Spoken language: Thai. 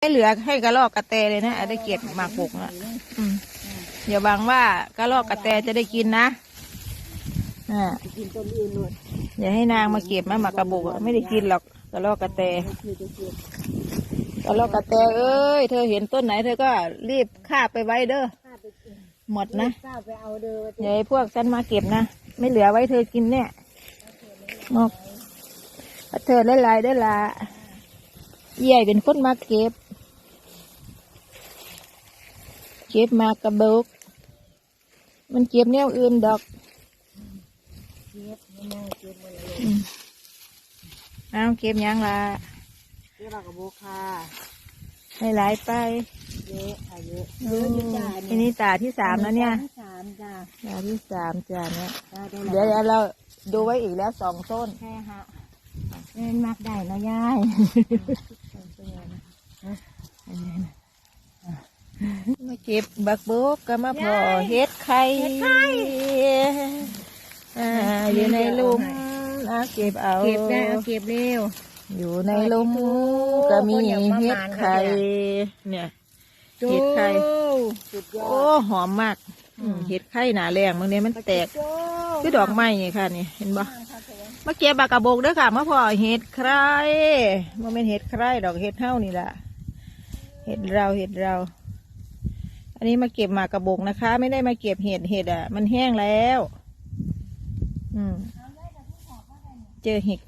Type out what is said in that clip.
ไม่เหลือให้กระรอกกระแตเลยนะได้เก็บหมากปกนะอืมอย่าบังว่ากระรอกกระแตจะได้กินนะอ่ากินต้นอื่นเลยอย่าให้นางมาเก็บนะหมากกระบุกอะไม่ได้กินหรอกกระรอกกระแตกระรอกกระแตเอ้ยเธอเห็นต้นไหนเธอก็รีบคาบไปไว้เด้อหมดนะอย่าให้พวกฉันมาเก็บนะไม่เหลือไว้เธอกินเนี่ยนกเธอหลายได้ละใหญ่เป็นคนมาเก็บ เก็บมากระบุกมันเก็บแนวอื่นดอกเก็บไม่น่าเก็บมันเลยอืมเอาเก็บหยังละเก็บเอากระโบกค่ะให้หลายไปเยอะค่ะเยอะอืมอันนี้ตาที่สามแล้วเนี่ยที่สามจ้าตาที่สามจ้าเนี่ยจ้าได้เดี๋ยวเดี๋ยวเราดูไว้อีกแล้วสองต้นแค่ฮะเล่นมากได้เนาะยายมา เก็บบักบุกก็มาพอเฮ็ดไข่อ่าอยู่ในหลุมนะเก็บเอา เก็บได้เอาเก็บเร็ว อยู่ในหลุมก็มีเฮ็ดไข่เนี่ยเห็ดไข่สุดยอโอ้ดหอมมากอืมเห็ดไข่หนาแรงบางเนี้ยมันแตกโจ้คือดอกไม้นี่ค่ะนี่เห็นบ่มาเก็บบักกระโบกเด้อค่ะมาพอเห็ดใครมันเป็นเห็ดใครดอกเห็ดเท่านี่ล่ะเห็ดเราเห็ดเรา อันนี้มาเก็บหมากกระบกนะคะ ไม่ได้มาเก็บเห็ดเห็ดอะ มันแห้งแล้ว อืม เจอเห็ด